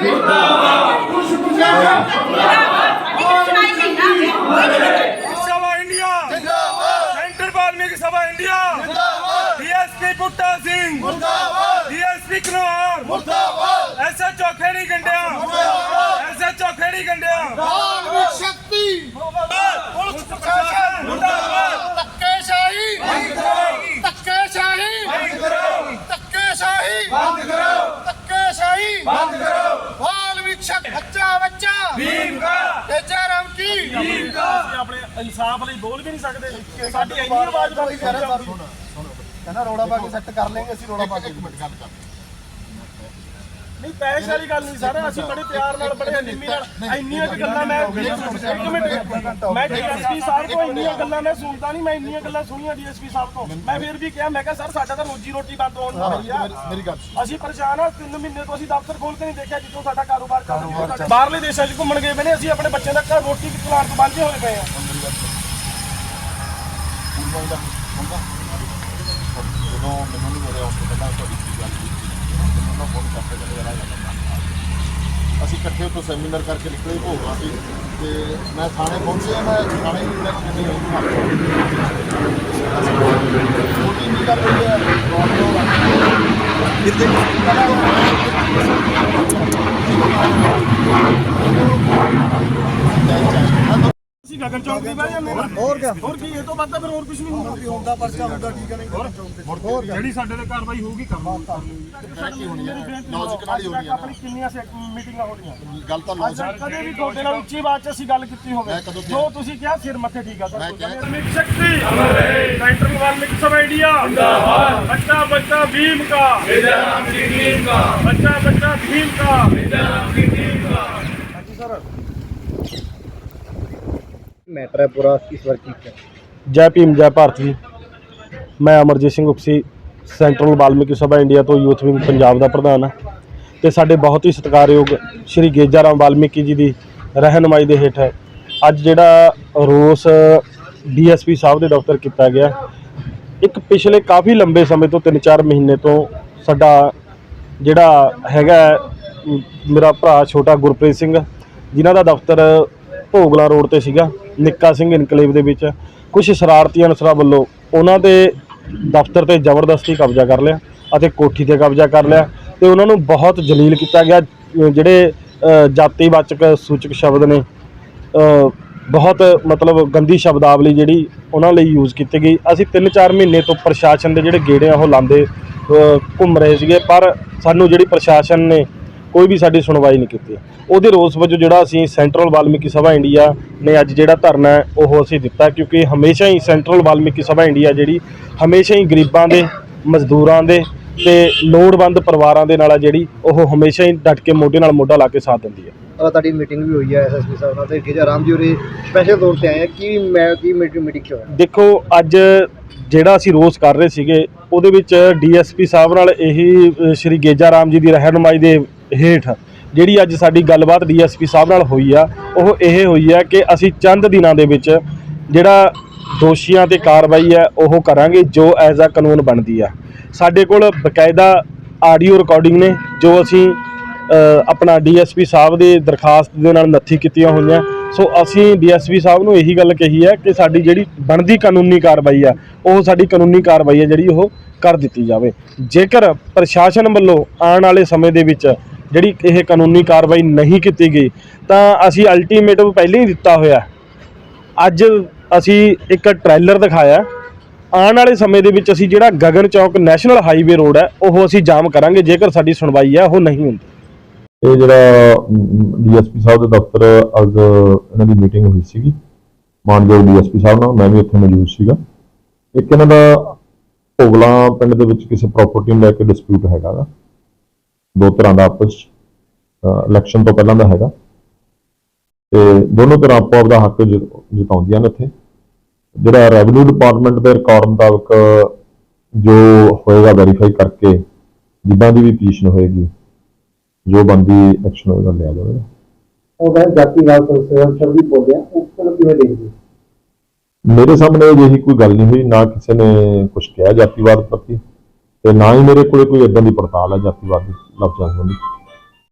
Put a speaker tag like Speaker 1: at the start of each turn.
Speaker 1: ਜਿੰਦਾਬਾਦ ਖੁਸ਼ ਗੁਜ਼ਾਰਾ ਸਭਾ ਇੰਡੀਆ ਜਿੰਦਾਬਾਦ ਸੈਂਟਰ ਵਾਲਮੀਕ ਸਭਾ ਇੰਡੀਆ ਜਿੰਦਾਬਾਦ ਡੀਐਸਪੀ ਪੁੱਟਾ ਸਿੰਘ ਮੁਰਦਾਬਾਦ ਡੀਐਸਪੀ ਕਨੌਰ ਮੁਰਦਾਬਾਦ ਐਸਐਚਓ ਖੇੜੀ ਗੰਡਿਆ ਮੁਰਦਾਬਾਦ ਐਸਐਚਓ ਖੇੜੀ ਗੰਡਿਆ ਵਾਲਮੀਕ
Speaker 2: ਸ਼ਕਤੀ
Speaker 1: ਮੁਰਦਾਬਾਦ ਪੁਲਿਸ ਪ੍ਰਸ਼ਾਸਨ
Speaker 2: ਮੁਰਦਾਬਾਦ ਤੱਕੇ ਸ਼ਾਹੀ ਬੰਦ ਕਰੋ ਤੱਕੇ ਸ਼ਾਹੀ ਬੰਦ ਕਰੋ ਤੱਕੇ ਸ਼ਾਹੀ ਬੰਦ ਕਰੋ ਤੱਕੇ ਸ਼ਾਹੀ ਬੰਦ ਕਰੋ ਬੇਸ਼ੱਕ ਬੱਚਾ ਬੱਚਾ।
Speaker 1: ਭੀਮ ਦਾ
Speaker 2: ਤੇਜਾ ਰਾਮ ਕੀ?
Speaker 1: ਭੀਮ ਦਾ ਅਸੀਂ
Speaker 3: ਆਪਣੇ ਇਨਸਾਫ ਲਈ ਬੋਲ ਵੀ ਨਹੀਂ ਸਕਦੇ। ਸਾਡੀ ਇੰਨੀ ਆਵਾਜ਼ ਬਾਕੀ ਕਰ
Speaker 2: ਸੁਣ ਸੁਣ ਕਹਿੰਦਾ ਪਾ ਕੇ ਸੈੱਟ ਕਰ ਲੇਗੇ ਰੋੜਾ ਪਾ ਕੇ
Speaker 3: ਨਹੀਂ ਪੈਸੇ ਵਾਲੀ ਗੱਲ ਨਹੀਂ ਸਰ ਅਸੀਂ ਬੜੇ ਪਿਆਰ ਨਾਲ ਬੜੇ ਨਿੰਮੀ ਨਾਲ ਇੰਨੀਆਂ ਕੁ ਗੱਲਾਂ ਮੈਂ ਇੱਕ ਮਿੰਟ ਮੈਂ ਡੀਐਸਪੀ ਸਾਹਿਬ ਤੋਂ ਇੰਨੀਆਂ ਗੱਲਾਂ ਮੈਂ ਸੁਣਦਾ ਨਹੀਂ ਮੈਂ ਇੰਨੀਆਂ ਗੱਲਾਂ ਸੁਣੀਆਂ ਡੀਐਸਪੀ ਸਾਹਿਬ ਤੋਂ। ਮੈਂ ਫਿਰ ਵੀ ਕਿਹਾ ਮੈਂ ਕਿਹਾ ਸਰ ਸਾਡਾ ਤਾਂ ਰੋਜੀ ਰੋਟੀ ਬੰਦ ਹੋਣ ਵਾਲੀ ਆ।
Speaker 2: ਮੇਰੀ ਗੱਲ
Speaker 3: ਅਸੀਂ ਪਰੇਸ਼ਾਨ ਆ ਤਿੰਨ ਮਹੀਨੇ ਤੋਂ ਅਸੀਂ ਦਫ਼ਤਰ ਖੋਲ ਕੇ ਨਹੀਂ ਦੇਖਿਆ ਜਿੱਥੋਂ ਸਾਡਾ ਕਾਰੋਬਾਰ ਚੱਲ ਰਿਹਾ ਬਾਹਰਲੇ ਦੇਸ਼ਾਂ 'ਚ ਘੁੰਮਣ ਗਏ ਪਏ ਨੇ ਅਸੀਂ ਆਪਣੇ ਬੱਚਿਆਂ ਦਾ ਘਰ ਰੋਟੀ ਖਿਲਾਉਣ ਤੋਂ ਵਾਂਝੇ ਹੋਏ ਪਏ ਆ।
Speaker 2: ਜਦੋਂ ਮੈਨੂੰ ਨਹੀਂ ਮੇਰੇ ਆਉਣ ਤੋਂ ਪਹਿਲਾਂ ਤੁਹਾਡੀ ਕੀ ਗੱਲ ਕੀਤੀ ਫੋਨ ਗੱਲ ਅਸੀਂ ਇਕੱਠੇ ਉੱਥੋਂ ਸੈਮੀਨਾਰ ਕਰਕੇ ਨਿਕਲੇ ਭੋਗਾ ਸੀ ਤੇ ਮੈਂ ਥਾਣੇ ਪਹੁੰਚਿਆ ਮੈਂ ਥਾਣੇ ਵੀ ਮੈਂ ਕਿੰਨੀ ਹੋਈ ਕਰ ਰਹੀ ਹੈ ਕਿਤੇ
Speaker 3: ਜੀ ਗਗਨ ਚੌਂਕ ਦੀ ਬਹਿ ਜਾਂਦੇ ਨੇ। ਹੋਰ ਕਿਆ? ਹੋਰ ਕੀ ਇਹ ਤੋਂ ਵੱਧ ਤਾਂ ਫਿਰ ਹੋਰ ਕੁਝ ਨਹੀਂ ਹੋਣਾ
Speaker 2: ਹੁੰਦਾ ਪਰਚਾ ਹੁੰਦਾ ਠੀਕ ਹੈ ਨਹੀਂ ਹੋਰ ਹੋਰ
Speaker 3: ਜਿਹੜੀ ਸਾਡੇ ਤੇ ਕਾਰਵਾਈ ਹੋਊਗੀ ਕਰਵਾਉਂ
Speaker 2: ਕੀ ਹੋਣੀ ਹੈ ਨੌਜਵਾਨ ਵਾਲੀ ਹੋਣੀ ਹੈ
Speaker 3: ਆਪਣੀ ਕਿੰਨੀਆਂ ਸੇ ਮੀਟਿੰਗਾਂ ਹੋਣੀਆਂ?
Speaker 2: ਗੱਲ ਤਾਂ
Speaker 3: ਅੱਜ
Speaker 2: ਨੌਜਵਾਨ
Speaker 3: ਕਦੇ ਵੀ ਤੁਹਾਡੇ ਨਾਲ ਉੱਚੀ ਬਾਤ 'ਚ ਅਸੀਂ ਗੱਲ ਕੀਤੀ
Speaker 2: ਮੈਂ ਕਦੋਂ ਹੋਵੇ ਕਿਹਾ?
Speaker 3: ਜੋ ਤੁਸੀਂ ਕਿਹਾ ਸਿਰ ਮੱਥੇ ਠੀਕ ਆ ਸਰ
Speaker 2: ਮੈਂ ਕਿਹਾ-
Speaker 3: ਅਮਿਤ ਸ਼ਕਤੀ ਅਮਰ ਰਹੇ ਸੈਂਟਰਲ ਗਵਰਨਮੈਂਟ ਸਭ ਆਈਡੀਆ जिंदाबाद ਬੱਚਾ ਬੱਚਾ ਭੀਮ ਕਾ विजय राम की टीम का ਬੱਚਾ ਬੱਚਾ ਭੀਮ ਕਾ विजय राम की टीम का ਹਾਂਜੀ ਸਰ
Speaker 4: ਮੈਟਰ ਹੈ ਪੂਰਾ, ਇਸ ਵਾਰ ਕੀ ਹੈ
Speaker 3: ਜੈ ਭੀਮ, ਜੈ ਭਾਰਤ ਜੀ। ਮੈਂ ਅਮਰਜੀਤ ਸਿੰਘ ਉਕਸੀ ਸੈਂਟਰਲ ਵਾਲਮੀਕੀ ਸਭਾ ਇੰਡੀਆ ਤੋਂ ਯੂਥ ਵਿੰਗ ਪੰਜਾਬ ਦਾ ਪ੍ਰਧਾਨ ਹਾਂ। ਤੇ ਸਾਡੇ ਬਹੁਤ ਹੀ ਸਤਿਕਾਰਯੋਗ ਸ਼੍ਰੀ ਗੇਜਾ ਰਾਮ ਵਾਲਮੀਕੀ ਜੀ ਦੀ ਰਹਿਨਮਾਈ ਦੇ ਹੇਠ ਅੱਜ ਜਿਹੜਾ ਰੋਸ ਡੀਐਸਪੀ ਸਾਹਿਬ ਦੇ ਦਫ਼ਤਰ ਕੀਤਾ ਗਿਆ, ਇੱਕ ਪਿਛਲੇ ਕਾਫੀ ਲੰਬੇ ਸਮੇਂ ਤੋਂ 3-4 ਮਹੀਨੇ ਤੋਂ ਸਾਡਾ ਜਿਹੜਾ ਹੈਗਾ ਮੇਰਾ ਭਰਾ ਛੋਟਾ ਗੁਰਪ੍ਰੀਤ ਸਿੰਘ, ਜਿਨ੍ਹਾਂ ਦਾ ਦਫ਼ਤਰ ਭੋਗਲਾ ਰੋਡ ਤੇ ਸੀਗਾ, ਨਿੱਕਾ ਸਿੰਘ ਇਨਕਲੇਵ ਦੇ ਵਿੱਚ। ਕੁਝ ਸ਼ਰਾਰਤੀ ਅਨਸਰਾਂ ਵੱਲੋਂ ਉਹਨਾਂ ਦੇ ਦਫ਼ਤਰ ਤੇ ਜ਼ਬਰਦਸਤੀ ਕਬਜ਼ਾ ਕਰ ਲਿਆ ਅਤੇ ਕੋਠੀ ਤੇ ਕਬਜ਼ਾ ਕਰ ਲਿਆ ਤੇ ਉਹਨਾਂ ਨੂੰ ਬਹੁਤ ਜਲੀਲ ਕੀਤਾ ਗਿਆ, ਜਿਹੜੇ ਜਾਤੀਵਾਚਕ ਸੂਚਕ ਸ਼ਬਦ ਨੇ ਬਹੁਤ ਮਤਲਬ ਗੰਦੀ ਸ਼ਬਦਾਵਲੀ ਜਿਹੜੀ ਉਹਨਾਂ ਲਈ ਯੂਜ਼ ਕੀਤੀ ਗਈ। ਅਸੀਂ 3-4 ਮਹੀਨੇ ਤੋਂ ਪ੍ਰਸ਼ਾਸਨ ਦੇ ਜਿਹੜੇ ਗੇੜੇ ਆ ਉਹ ਲਾਉਂਦੇ ਘੁੰਮ ਰਹੇ ਸੀਗੇ, ਪਰ ਸਾਨੂੰ ਜਿਹੜੀ ਪ੍ਰਸ਼ਾਸਨ ਨੇ ਕੋਈ ਵੀ ਸਾਡੀ ਸੁਣਵਾਈ ਨਹੀਂ ਕੀਤੀ। ਉਹਦੇ ਰੋਸ ਵਜੋਂ ਜਿਹੜਾ ਅਸੀਂ ਸੈਂਟਰਲ ਵਾਲਮੀਕੀ ਸਭਾ ਇੰਡੀਆ ਨੇ ਅੱਜ ਜਿਹੜਾ ਧਰਨਾ ਹੈ ਉਹ ਅਸੀਂ ਦਿੱਤਾ ਕਿਉਂਕਿ ਹਮੇਸ਼ਾ ਹੀ ਸੈਂਟਰਲ ਵਾਲਮੀਕੀ ਸਭਾ ਇੰਡੀਆ ਜਿਹੜੀ ਹਮੇਸ਼ਾ ਹੀ ਗਰੀਬਾਂ ਦੇ ਮਜ਼ਦੂਰਾਂ ਦੇ ਤੇ ਲੋੜਵੰਦ ਪਰਿਵਾਰਾਂ ਦੇ ਨਾਲ ਆ ਜਿਹੜੀ ਉਹ ਹਮੇਸ਼ਾ ਹੀ ਡਟ ਕੇ ਮੋਢੇ ਨਾਲ ਮੋਢਾ ਲਾ ਕੇ ਸਾਥ ਦਿੰਦੀ ਹੈ।
Speaker 4: ਔਰ ਤੁਹਾਡੀ ਮੀਟਿੰਗ ਵੀ ਹੋਈ ਹੈ ਐਸਐਸਪੀ ਸਾਹਿਬ ਨਾਲ ਤੇ ਗੇਜਾ ਰਾਮ ਜੀ ਹੋਰੀ ਸਪੈਸ਼ਲ ਤੌਰ ਤੇ ਆਏ ਆ ਕੀ ਮੈਂ ਕੀ ਮੀਟਿੰਗ ਮੀਟਿੰਗ ਚ ਹੋਇਆ?
Speaker 3: ਦੇਖੋ ਅੱਜ ਜਿਹੜਾ ਅਸੀਂ ਰੋਸ ਕਰ ਰਹੇ ਸੀਗੇ ਉਹਦੇ ਵਿੱਚ ਡੀਐਸਪੀ ਸਾਹਿਬ ਨਾਲ ਇਹੀ ਸ਼੍ਰੀ ਗੇਜਾ ਰਾਮ ਜੀ ਦੀ ਰਹਿਨਮਾਈ ਦੇ ਹੇਠ। ਜਿਹੜੀ ਅੱਜ ਸਾਡੀ ਗੱਲਬਾਤ ਡੀਐਸਪੀ ਸਾਹਿਬ ਨਾਲ ਹੋਈ ਆ ਉਹ ਇਹ ਹੋਈ ਆ ਕਿ ਅਸੀਂ ਚੰਦ ਦਿਨਾਂ ਦੇ ਵਿੱਚ ਜਿਹੜਾ ਦੋਸ਼ੀਆਂ ਤੇ ਕਾਰਵਾਈ ਹੈ ਉਹ ਕਰਾਂਗੇ ਜੋ ਐਜ਼ ਆ ਕਾਨੂੰਨ ਬਣਦੀ ਆ। ਸਾਡੇ ਕੋਲ ਬਕਾਇਦਾ ਆਡੀਓ ਰਿਕਾਰਡਿੰਗ ਨੇ ਜੋ ਅਸੀਂ ਅ, ਆਪਣਾ ਡੀਐਸਪੀ ਸਾਹਿਬ ਦੇ ਦਰਖਾਸਤ ਦੇ ਨਾਲ ਨੱਥੀ ਕੀਤੀਆਂ ਹੋਈਆਂ। ਸੋ ਅਸੀਂ ਡੀਐਸਪੀ ਸਾਹਿਬ ਨੂੰ ਇਹੀ ਗੱਲ ਕਹੀ ਹੈ ਕਿ ਸਾਡੀ ਜਿਹੜੀ ਬਣਦੀ ਕਾਨੂੰਨੀ ਕਾਰਵਾਈ ਆ ਉਹ ਸਾਡੀ ਕਾਨੂੰਨੀ ਕਾਰਵਾਈ ਹੈ ਜਿਹੜੀ ਉਹ ਕਰ ਦਿੱਤੀ ਜਾਵੇ। ਜੇਕਰ ਪ੍ਰਸ਼ਾਸਨ ਵੱਲੋਂ ਆਉਣ ਵਾਲੇ ਸਮੇਂ ਦੇ ਵਿੱਚ ਜਿਹੜੀ ਇਹ ਕਾਨੂੰਨੀ ਕਾਰਵਾਈ ਨਹੀਂ ਕੀਤੀ ਗਈ, ਤਾਂ ਅਸੀਂ ਅਲਟੀਮੇਟਮ ਪਹਿਲਾਂ ਹੀ ਦਿੱਤਾ ਹੋਇਆ ਅੱਜ ਅਸੀਂ ਇੱਕ ਟ੍ਰੇਲਰ ਦਿਖਾਇਆ ਆਉਣ ਵਾਲੇ ਸਮੇਂ ਦੇ ਵਿੱਚ ਅਸੀਂ ਜਿਹੜਾ Gagan Chowk national highway road ਹੈ, ਉਹ ਅਸੀਂ ਜਾਮ ਕਰਾਂਗੇ, ਜੇਕਰ ਸਾਡੀ ਸੁਣਵਾਈ ਹੈ, ਉਹ ਨਹੀਂ ਹੁੰਦੀ।
Speaker 5: ਇਹ ਜਿਹੜਾ ਡੀਐਸਪੀ ਸਾਹਿਬ ਦੇ ਦਫ਼ਤਰ ਅੱਜ ਇਹਨਾਂ ਦੀ ਮੀਟਿੰਗ ਹੋਈ ਸੀਗੀ, ਮਾਨਯੋਗ ਡੀਐਸਪੀ ਸਾਹਿਬ ਨਾਲ, ਮੈਂ ਵੀ ਉੱਥੇ ਮੌਜੂਦ ਸੀਗਾ। ਇੱਕ ਇਹਨਾਂ ਦਾ ਭੋਗਲਾ ਪਿੰਡ ਦੇ ਵਿੱਚ ਕਿਸੇ ਪ੍ਰਾਪਰਟੀ ਨੂੰ ਲੈ ਕੇ ਡਿਸਪਿਊਟ ਹੈਗਾ ਦੋ ਤਰ੍ਹਾਂ ਦਾ ਆਪਸ ਇਲੈਕਸ਼ਨ ਤੋਂ ਪਹਿਲਾਂ ਦਾ ਹੈਗਾ। ਤੇ ਦੋਨੋਂ ਤਰ੍ਹਾਂ ਆਪੋ ਆਪਦਾ ਹੱਕ ਜਤਾਉਂਦੀਆਂ ਨੇ ਇੱਥੇ। ਜਿਹੜਾ ਰੈਵਨਿਊ ਡਿਪਾਰਟਮੈਂਟ ਦੇ ਰਿਕਾਰਡ ਮੁਤਾਬਕ ਜੋ ਹੋਏਗਾ ਵੈਰੀਫਾਈ ਕਰਕੇ ਜਿੱਦਾਂ ਦੀ ਵੀ ਪੋਜੀਸ਼ਨ ਹੋਏਗੀ ਜੋ ਬੰਦੀ ਐਕਸ਼ਨ ਹੋਏਗਾ ਲਿਆ ਜਾਵੇਗਾ।
Speaker 4: ਉਹ ਕਹਿੰਦੇ ਜਾਤੀਵਾਦ ਸੰਸਥਾ ਸ਼ਬਦ ਬੋਲਦੇ ਆ ਉਸ ਨੂੰ ਕਿਵੇਂ ਦੇਖਦੇ?
Speaker 5: ਮੇਰੇ ਸਾਹਮਣੇ ਅਜਿਹੀ ਕੋਈ ਗੱਲ ਨਹੀਂ ਹੋਈ ਨਾ ਕਿਸੇ ਨੇ ਕੁਝ ਕਿਹਾ ਜਾਤੀਵਾਦ ਪ੍ਰਤੀ। ਤੇ ਨਾ ਹੀ ਮੇਰੇ ਕੋਲੇ ਕੋਈ ਇਦਾਂ ਦੀ ਪੜਤਾਲ ਹੈ ਜਾਤੀਵਾਦ ਦੀ ਲਫ਼ਜ਼ਾਂ ਸੰਬੰਧੀ